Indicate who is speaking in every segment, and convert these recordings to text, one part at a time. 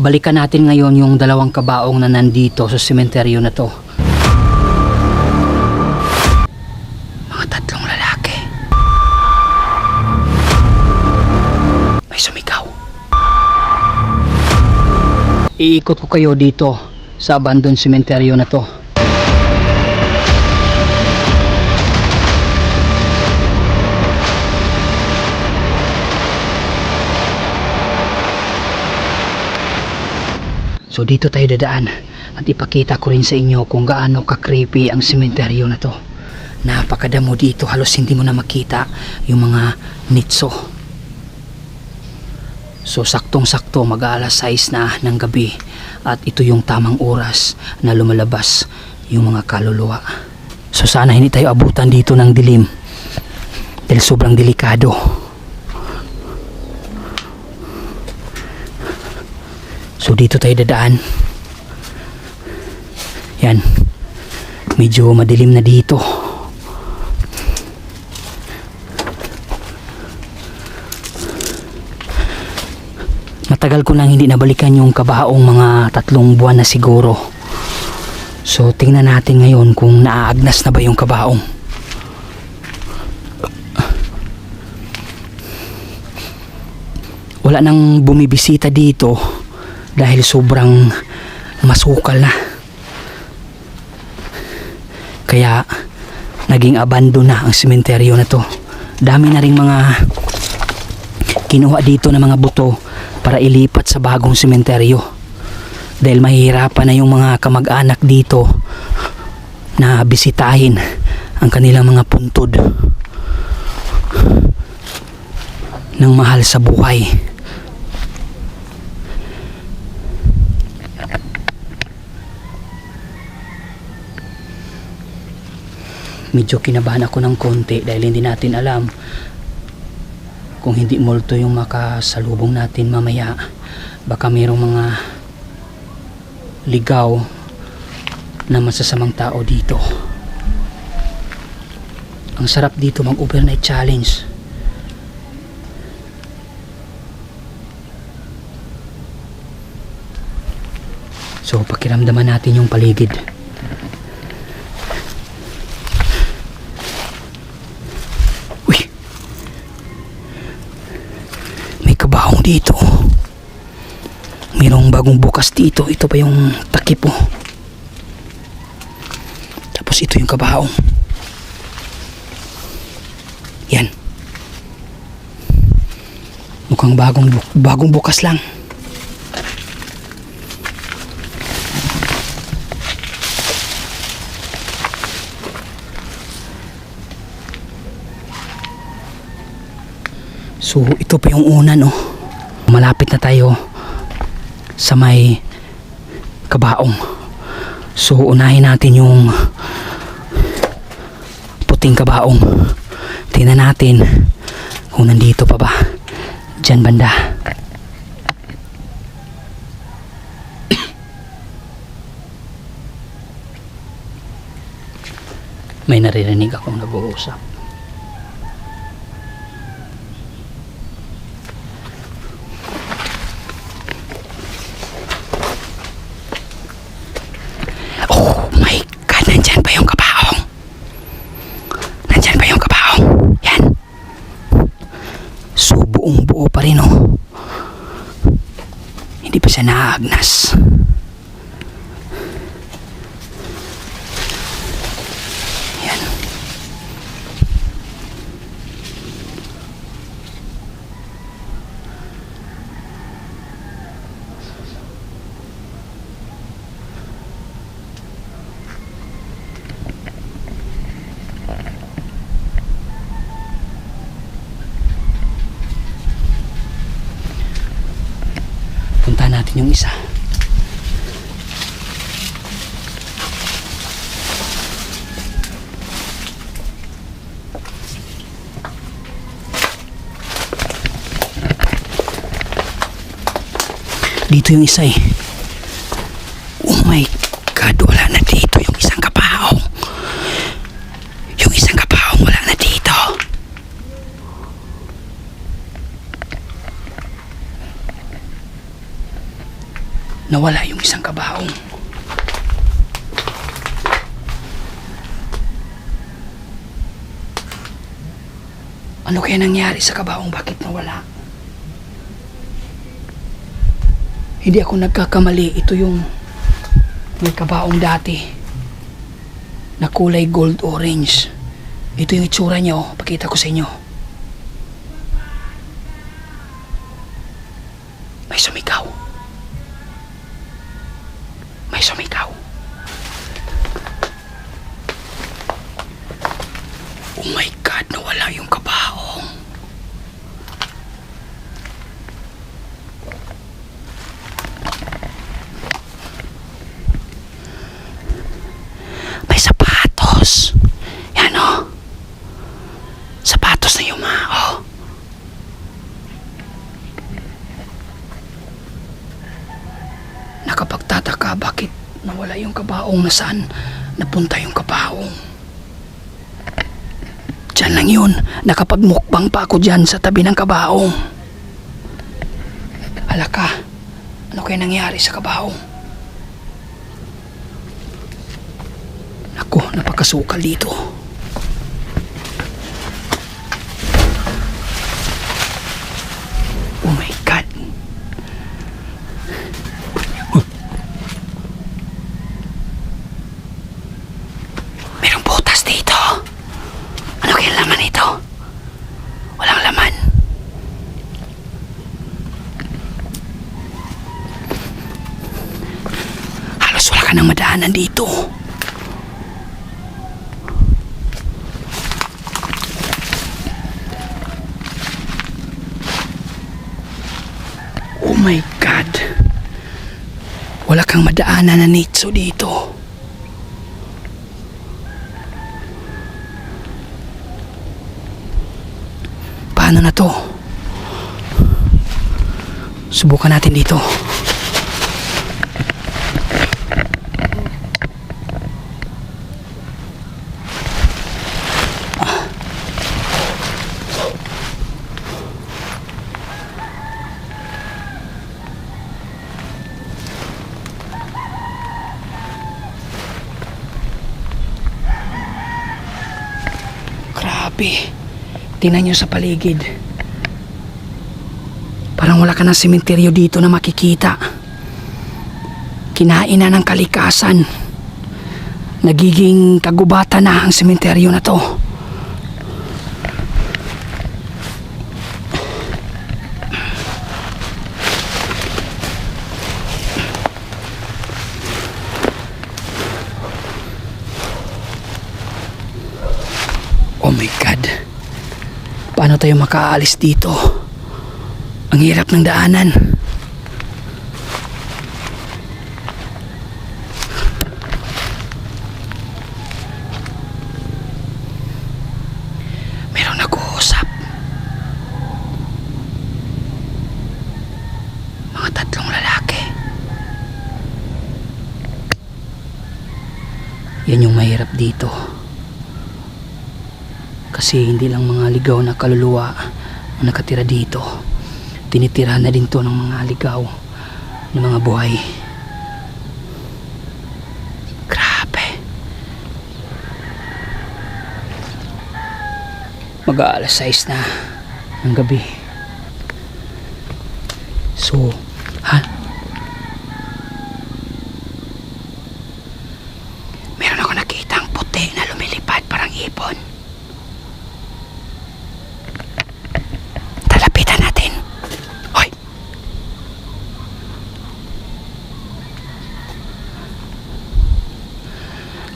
Speaker 1: Balikan natin ngayon yung dalawang kabaong na nandito sa sementeryo na to. Mga tatlong lalaki. May sumigaw. Iikot ko kayo dito sa abandoned sementeryo na to. So dito tayo dadaan at ipakita ko rin sa inyo kung gaano ka-creepy ang sementeryo na to. Napakadamo dito, halos hindi mo na makita yung mga nitso. So saktong-sakto mag alas 6 na ng gabi at ito yung tamang oras na lumalabas yung mga kaluluwa. So sana hindi tayo abutan dito ng dilim dahil sobrang delikado. So dito tayo dadaan. Yan. Medyo madilim na dito. Matagal ko nang hindi nabalikan yung kabaong mga tatlong buwan na siguro. So tingnan natin ngayon kung naaagnas na ba yung kabaong. Wala nang bumibisita dito dahil sobrang masukal na. Kaya naging abandon na ang sementeryo na to. Dami na ring mga kinuha dito ng mga buto para ilipat sa bagong sementeryo. Dahil mahihirapan na yung mga kamag-anak dito na bisitahin ang kanilang mga puntod ng mahal sa buhay. Medyo kinabahan ako ng konti dahil hindi natin alam kung hindi multo yung makasalubong natin mamaya. Baka mayroong mga ligaw na masasamang tao dito. Ang sarap dito mag overnight challenge. So pakiramdaman natin yung paligid Uy. May kabaong dito. Mayroong bagong bukas dito. Ito pa yung takip oh. Tapos ito yung kabaong. Yan. Mukhang bagong bu- bagong bukas lang. So ito pa yung una no. Malapit na tayo sa may kabaong. So unahin natin yung puting kabaong. Tingnan natin kung nandito pa ba. Diyan banda. May naririnig akong nag-uusap. Oh my God, nandyan pa yung kabaong. Nandyan pa yung kabaong. Yan. So, buong buo pa rin, oh. Hindi pa siya naaagnas. Yan. Punta natin yung isa. Dito yung isa eh. Oh my God, wala na dito yung isang kapaong. Yung isang kapaong wala na dito. Nawala yung isang kabaong. Ano kaya nangyari sa kabaong? Bakit nawala? Hindi ako nagkakamali. Ito yung may kabaong dati na kulay gold orange. Ito yung itsura niya. Oh. Pakita ko sa inyo. May sumigaw. May sumigaw. Oh my God, nawala yung kabaong. May sapatos. Yan o. Sapatos na yumao. Nakapagtataka bakit nawala yung kabaong na saan napunta yung kabaong. Diyan lang yun. Nakapagmukbang pa ako dyan sa tabi ng kabaong. Alaka, ano kaya nangyari sa kabaong? Ako, napakasukal dito. Oh my God. Merong butas dito. Ano kaya laman ito? Walang laman. Halos wala ka nang madaanan dito. Oh my God. Wala kang madaanan na nitso dito. Paano na to? Subukan natin dito. Grabe. Tingnan nyo sa paligid. Parang wala ka ng sementeryo dito na makikita. Kinain na ng kalikasan. Nagiging kagubatan na ang sementeryo na to. Oh my. Paano tayo makaalis dito? Ang hirap ng daanan. Meron nag-uusap. Mga tatlong lalaki. Yan yung mahirap dito. Kasi hindi lang mga ligaw na kaluluwa ang nakatira dito. Tinitirahan na din to ng mga ligaw ng mga buhay. Grabe. Mag-aalas 6 na ng gabi. So, ha? Meron ako nakitang puti na lumilipad parang ibon. Talapitan natin. Hoy!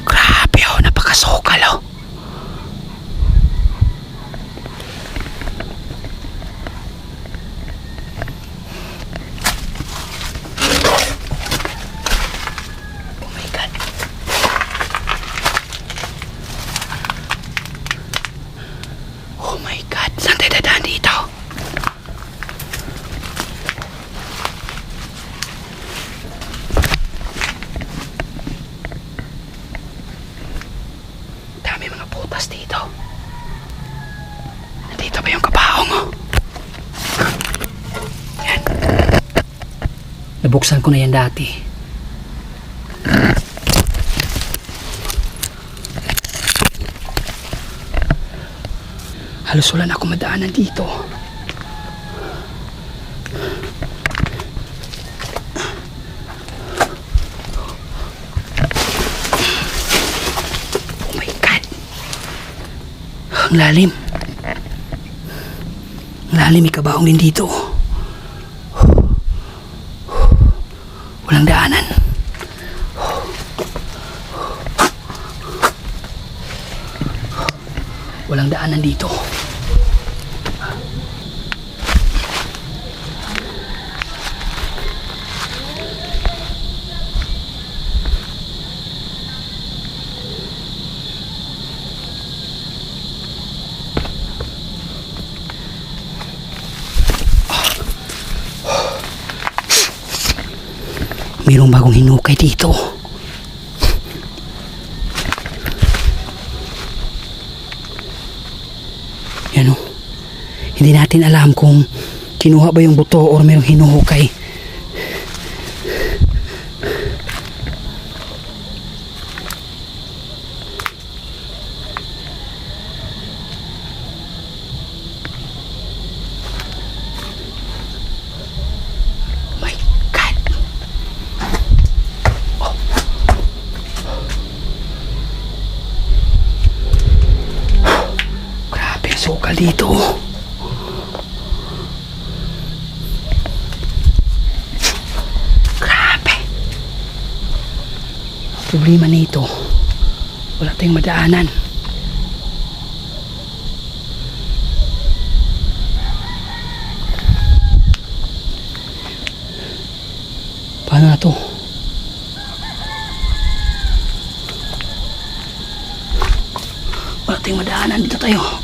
Speaker 1: Grabe oh, napakasukal oh. Nabuksan ko na yan dati. Halos wala na ako madaanan dito. Oh my God! Ang lalim. Ang lalim, may kabaong din dito. Walang daanan. Walang daanan dito. Mayroong bagong hinukay dito. Yan o. Hindi natin alam kung kinuha ba yung buto or mayroong hinuhukay. My God! Grabe ang sukal dito. Grabe. Problema nito, wala tayong madaanan. Paano na to? Wala tayong madaanan dito tayo.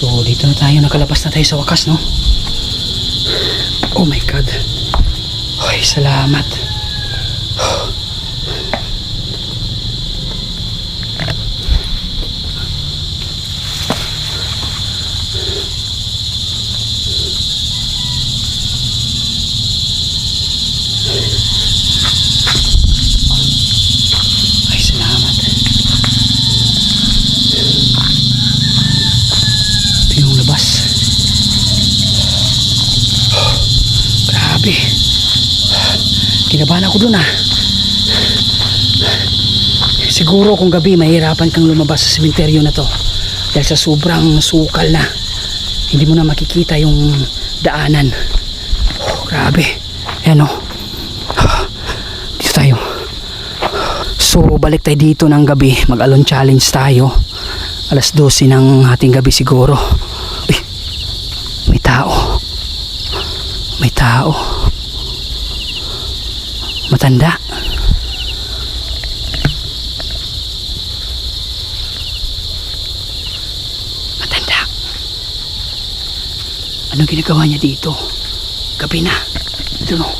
Speaker 1: So, dito na tayo. Nakalabas na tayo sa wakas, no? Oh my God. Ay, salamat. Ay, salamat. Ito yung labas. Grabe. Kinabahan ako dun ah. Siguro kung gabi mahirapan kang lumabas sa sementeryo na to. Dahil sa sobrang sukal na. Hindi mo na makikita yung daanan. Oh, grabe. Ayan oh. Dito tayo. So balik tayo dito ng gabi. Mag-alon challenge tayo. Alas 12 ng ating gabi siguro. Uy, may tao. May tao. Matanda. Matanda. Anong ginagawa niya dito? Gabi na. Ito no.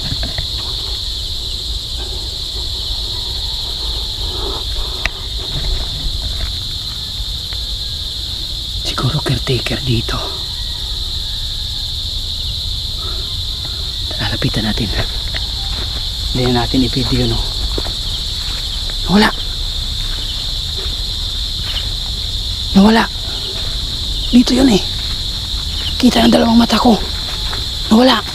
Speaker 1: Siguro caretaker dito. Lalapitan natin. Hindi na natin i-video no. Nawala. Nawala. Dito yun eh. Kita ng dalawang mata ko. Nawala.